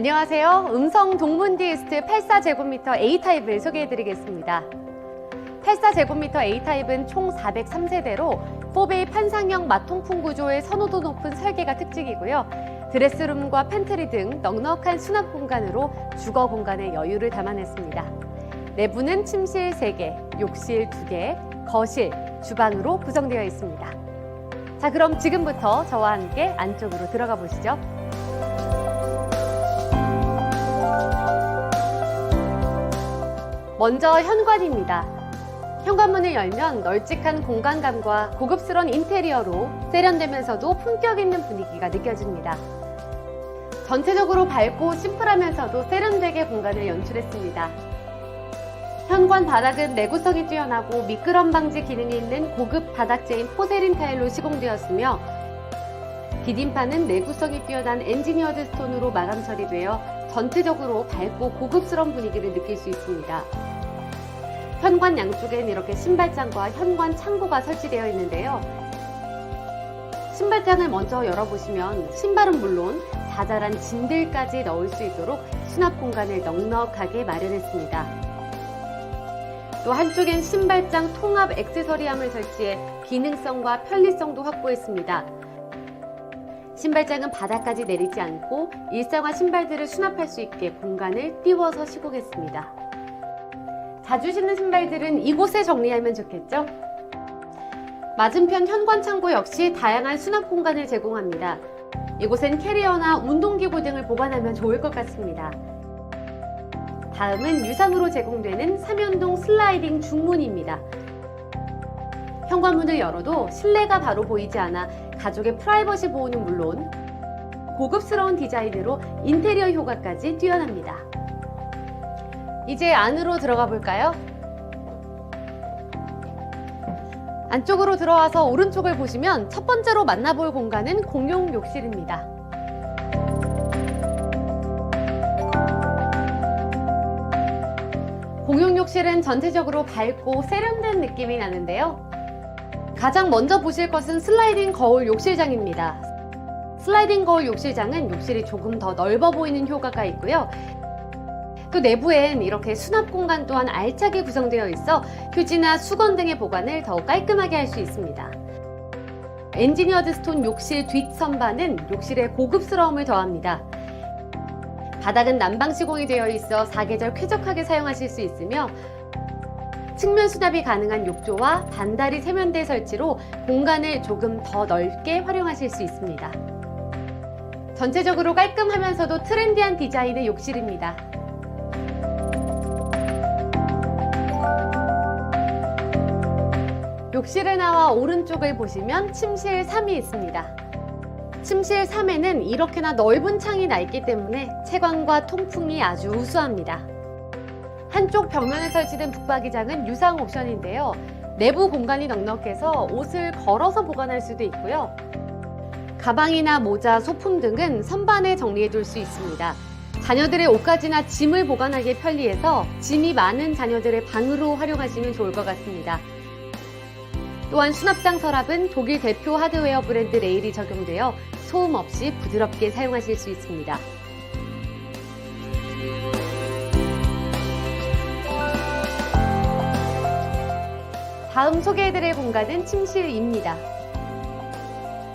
안녕하세요. 음성 동문 디스트 84제곱미터 A타입을 소개해드리겠습니다. 84제곱미터 A타입은 총 403세대로 4베이 판상형 마통풍 구조의 선호도 높은 설계가 특징이고요. 드레스룸과 팬트리 등 넉넉한 수납 공간으로 주거 공간의 여유를 담아냈습니다. 내부는 침실 3개, 욕실 2개, 거실, 주방으로 구성되어 있습니다. 자, 그럼 지금부터 저와 함께 안쪽으로 들어가 보시죠. 먼저 현관입니다. 현관문을 열면 널찍한 공간감과 고급스러운 인테리어로 세련되면서도 품격 있는 분위기가 느껴집니다. 전체적으로 밝고 심플하면서도 세련되게 공간을 연출했습니다. 현관 바닥은 내구성이 뛰어나고 미끄럼 방지 기능이 있는 고급 바닥재인 포세린 타일로 시공되었으며 디딤판은 내구성이 뛰어난 엔지니어드 스톤으로 마감 처리되어 전체적으로 밝고 고급스러운 분위기를 느낄 수 있습니다. 현관 양쪽엔 이렇게 신발장과 현관 창고가 설치되어 있는데요. 신발장을 먼저 열어보시면 신발은 물론 자잘한 짐들까지 넣을 수 있도록 수납 공간을 넉넉하게 마련했습니다. 또 한쪽엔 신발장 통합 액세서리함을 설치해 기능성과 편리성도 확보했습니다. 신발장은 바닥까지 내리지 않고 일상화 신발들을 수납할 수 있게 공간을 띄워서 시공했습니다. 자주 신는 신발들은 이곳에 정리하면 좋겠죠? 맞은편 현관 창고 역시 다양한 수납 공간을 제공합니다. 이곳엔 캐리어나 운동기구 등을 보관하면 좋을 것 같습니다. 다음은 유상으로 제공되는 삼연동 슬라이딩 중문입니다. 현관문을 열어도 실내가 바로 보이지 않아 가족의 프라이버시 보호는 물론 고급스러운 디자인으로 인테리어 효과까지 뛰어납니다. 이제 안으로 들어가 볼까요? 안쪽으로 들어와서 오른쪽을 보시면 첫 번째로 만나볼 공간은 공용 욕실입니다. 공용 욕실은 전체적으로 밝고 세련된 느낌이 나는데요. 가장 먼저 보실 것은 슬라이딩 거울 욕실장입니다. 슬라이딩 거울 욕실장은 욕실이 조금 더 넓어 보이는 효과가 있고요. 또 내부엔 이렇게 수납 공간 또한 알차게 구성되어 있어 휴지나 수건 등의 보관을 더욱 깔끔하게 할 수 있습니다. 엔지니어드 스톤 욕실 뒷 선반은 욕실의 고급스러움을 더합니다. 바닥은 난방 시공이 되어 있어 사계절 쾌적하게 사용하실 수 있으며 측면 수납이 가능한 욕조와 반다리 세면대 설치로 공간을 조금 더 넓게 활용하실 수 있습니다. 전체적으로 깔끔하면서도 트렌디한 디자인의 욕실입니다. 욕실을 나와 오른쪽을 보시면 침실 3이 있습니다. 침실 3에는 이렇게나 넓은 창이 나 있기 때문에 채광과 통풍이 아주 우수합니다. 한쪽 벽면에 설치된 북박이장은 유상 옵션인데요. 내부 공간이 넉넉해서 옷을 걸어서 보관할 수도 있고요. 가방이나 모자, 소품 등은 선반에 정리해 둘 수 있습니다. 자녀들의 옷가지나 짐을 보관하기에 편리해서 짐이 많은 자녀들의 방으로 활용하시면 좋을 것 같습니다. 또한 수납장 서랍은 독일 대표 하드웨어 브랜드 레일이 적용되어 소음 없이 부드럽게 사용하실 수 있습니다. 다음 소개해드릴 공간은 침실입니다.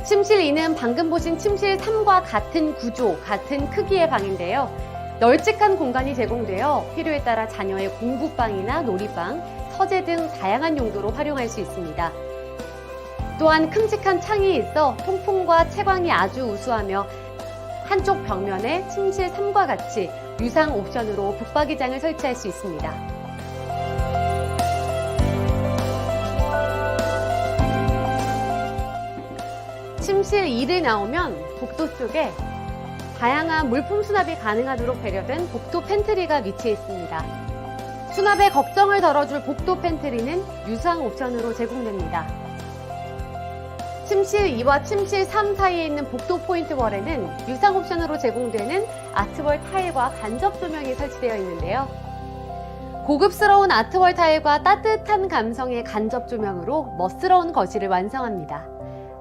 침실 2는 방금 보신 침실 3과 같은 구조, 같은 크기의 방인데요. 널찍한 공간이 제공되어 필요에 따라 자녀의 공부방이나 놀이방, 서재 등 다양한 용도로 활용할 수 있습니다. 또한 큼직한 창이 있어 통풍과 채광이 아주 우수하며 한쪽 벽면에 침실 3과 같이 유상 옵션으로 북박이장을 설치할 수 있습니다. 침실 2를 나오면 복도 쪽에 다양한 물품 수납이 가능하도록 배려된 복도 팬트리가 위치해 있습니다. 수납에 걱정을 덜어줄 복도 팬트리는 유상 옵션으로 제공됩니다. 침실 2와 침실 3 사이에 있는 복도 포인트 월에는 유상 옵션으로 제공되는 아트월 타일과 간접 조명이 설치되어 있는데요. 고급스러운 아트월 타일과 따뜻한 감성의 간접 조명으로 멋스러운 거실을 완성합니다.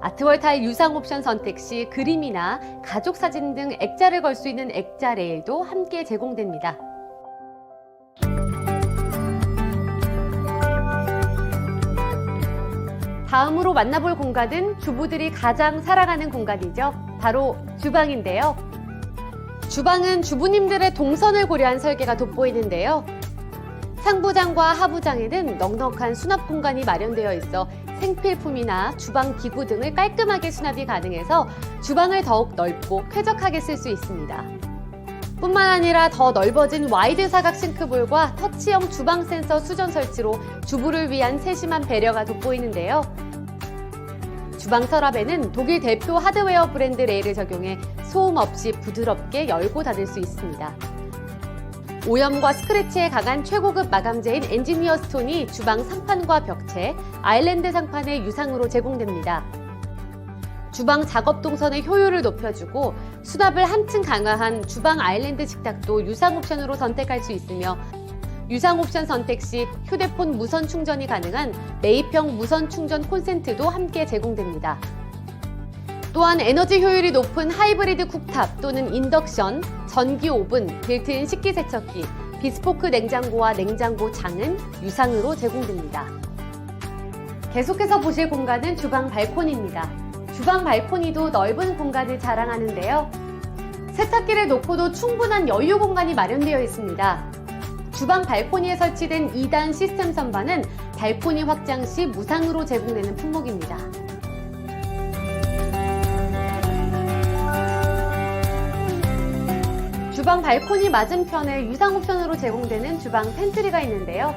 아트월 타일 유상 옵션 선택 시 그림이나 가족 사진 등 액자를 걸 수 있는 액자 레일도 함께 제공됩니다. 다음으로 만나볼 공간은 주부들이 가장 사랑하는 공간이죠. 바로 주방인데요. 주방은 주부님들의 동선을 고려한 설계가 돋보이는데요. 상부장과 하부장에는 넉넉한 수납 공간이 마련되어 있어 생필품이나 주방 기구 등을 깔끔하게 수납이 가능해서 주방을 더욱 넓고 쾌적하게 쓸 수 있습니다. 뿐만 아니라 더 넓어진 와이드 사각 싱크볼과 터치형 주방 센서 수전 설치로 주부를 위한 세심한 배려가 돋보이는데요. 주방 서랍에는 독일 대표 하드웨어 브랜드 레일을 적용해 소음 없이 부드럽게 열고 닫을 수 있습니다. 오염과 스크래치에 강한 최고급 마감재인 엔지니어 스톤이 주방 상판과 벽체, 아일랜드 상판의 유상으로 제공됩니다. 주방 작업 동선의 효율을 높여주고 수납을 한층 강화한 주방 아일랜드 식탁도 유상 옵션으로 선택할 수 있으며 유상 옵션 선택 시 휴대폰 무선 충전이 가능한 매입형 무선 충전 콘센트도 함께 제공됩니다. 또한 에너지 효율이 높은 하이브리드 쿡탑 또는 인덕션, 전기 오븐, 빌트인 식기세척기, 비스포크 냉장고와 냉장고 장은 유상으로 제공됩니다. 계속해서 보실 공간은 주방 발코니입니다. 주방 발코니도 넓은 공간을 자랑하는데요. 세탁기를 놓고도 충분한 여유 공간이 마련되어 있습니다. 주방 발코니에 설치된 2단 시스템 선반은 발코니 확장 시 무상으로 제공되는 품목입니다. 주방 발코니 맞은편에 유상 옵션으로 제공되는 주방 팬트리가 있는데요.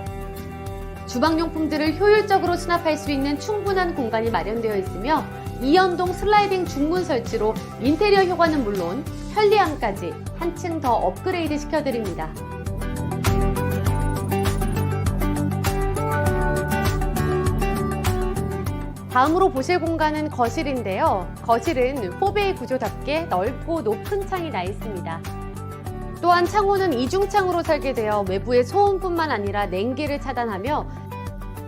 주방용품들을 효율적으로 수납할 수 있는 충분한 공간이 마련되어 있으며 이연동 슬라이딩 중문 설치로 인테리어 효과는 물론 편리함까지 한층 더 업그레이드 시켜드립니다. 다음으로 보실 공간은 거실인데요. 거실은 4베이 구조답게 넓고 높은 창이 나 있습니다. 또한 창호는 이중창으로 설계되어 외부의 소음뿐만 아니라 냉기를 차단하며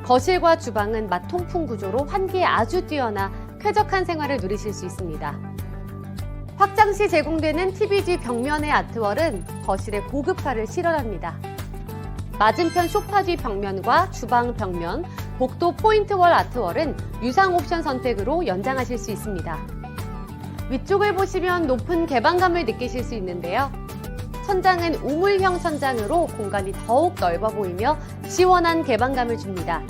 거실과 주방은 마통풍 구조로 환기에 아주 뛰어나 쾌적한 생활을 누리실 수 있습니다. 확장 시 제공되는 TVG 벽면의 아트월은 거실의 고급화를 실현합니다. 맞은편 소파 뒤 벽면과 주방 벽면, 복도 포인트월 아트월은 유상 옵션 선택으로 연장하실 수 있습니다. 위쪽을 보시면 높은 개방감을 느끼실 수 있는데요. 천장은 우물형 천장으로 공간이 더욱 넓어 보이며 시원한 개방감을 줍니다.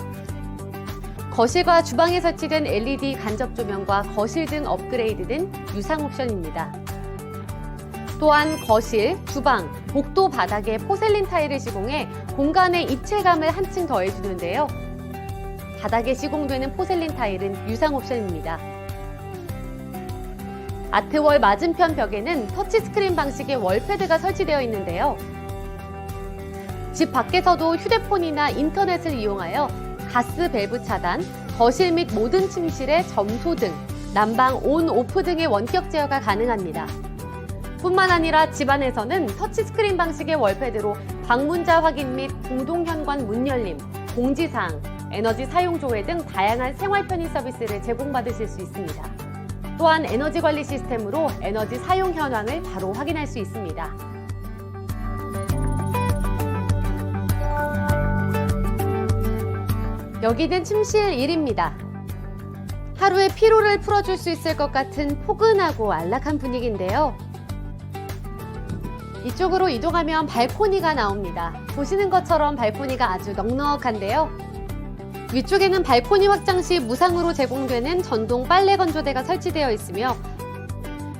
거실과 주방에 설치된 LED 간접 조명과 거실 등 업그레이드는 유상 옵션입니다. 또한 거실, 주방, 복도 바닥에 포셀린 타일을 시공해 공간의 입체감을 한층 더해주는데요. 바닥에 시공되는 포셀린 타일은 유상 옵션입니다. 아트월 맞은편 벽에는 터치스크린 방식의 월패드가 설치되어 있는데요. 집 밖에서도 휴대폰이나 인터넷을 이용하여 가스 밸브 차단, 거실 및 모든 침실의 점소 등 난방 온, 오프 등의 원격 제어가 가능합니다. 뿐만 아니라 집안에서는 터치스크린 방식의 월패드로 방문자 확인 및 공동 현관 문 열림, 공지사항, 에너지 사용 조회 등 다양한 생활 편의 서비스를 제공받으실 수 있습니다. 또한 에너지 관리 시스템으로 에너지 사용 현황을 바로 확인할 수 있습니다. 여기는 침실 1입니다. 하루의 피로를 풀어줄 수 있을 것 같은 포근하고 안락한 분위기인데요. 이쪽으로 이동하면 발코니가 나옵니다. 보시는 것처럼 발코니가 아주 넉넉한데요. 위쪽에는 발코니 확장 시 무상으로 제공되는 전동 빨래 건조대가 설치되어 있으며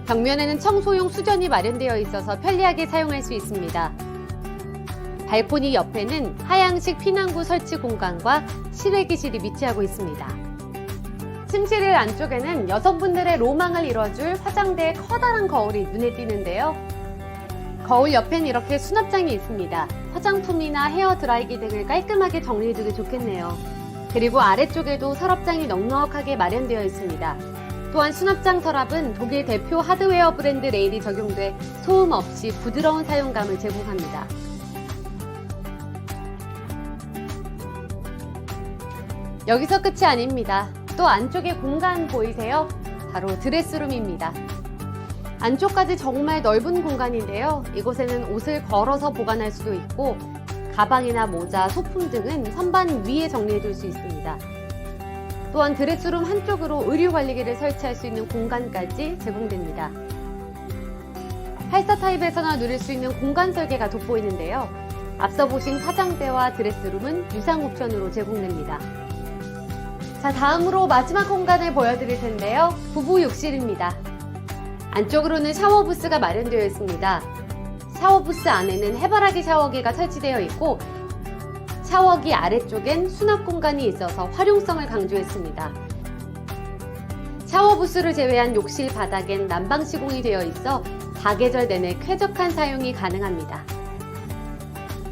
벽면에는 청소용 수전이 마련되어 있어서 편리하게 사용할 수 있습니다. 발코니 옆에는 하향식 피난구 설치 공간과 실외기실이 위치하고 있습니다. 침실 안쪽에는 여성분들의 로망을 이뤄줄 화장대의 커다란 거울이 눈에 띄는데요. 거울 옆엔 이렇게 수납장이 있습니다. 화장품이나 헤어 드라이기 등을 깔끔하게 정리해두기 좋겠네요. 그리고 아래쪽에도 서랍장이 넉넉하게 마련되어 있습니다. 또한 수납장 서랍은 독일 대표 하드웨어 브랜드 레일이 적용돼 소음 없이 부드러운 사용감을 제공합니다. 여기서 끝이 아닙니다. 또 안쪽에 공간 보이세요? 바로 드레스룸입니다. 안쪽까지 정말 넓은 공간인데요. 이곳에는 옷을 걸어서 보관할 수도 있고 가방이나 모자, 소품 등은 선반 위에 정리해둘 수 있습니다. 또한 드레스룸 한쪽으로 의류 관리기를 설치할 수 있는 공간까지 제공됩니다. 84 타입에서나 누릴 수 있는 공간 설계가 돋보이는데요. 앞서 보신 화장대와 드레스룸은 유상 옵션으로 제공됩니다. 자, 다음으로 마지막 공간을 보여드릴 텐데요. 부부 욕실입니다. 안쪽으로는 샤워 부스가 마련되어 있습니다. 샤워 부스 안에는 해바라기 샤워기가 설치되어 있고 샤워기 아래쪽엔 수납 공간이 있어서 활용성을 강조했습니다. 샤워 부스를 제외한 욕실 바닥엔 난방 시공이 되어 있어 사계절 내내 쾌적한 사용이 가능합니다.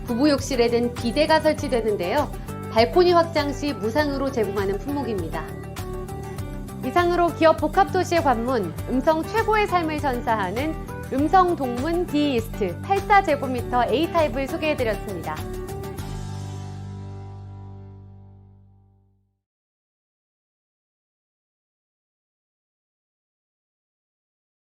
부부 욕실에는 비데가 설치되는데요. 발코니 확장 시 무상으로 제공하는 품목입니다. 이상으로 기업 복합도시의 관문, 음성 최고의 삶을 선사하는 음성 동문 D 이스트 84제곱미터 A 타입을 소개해드렸습니다.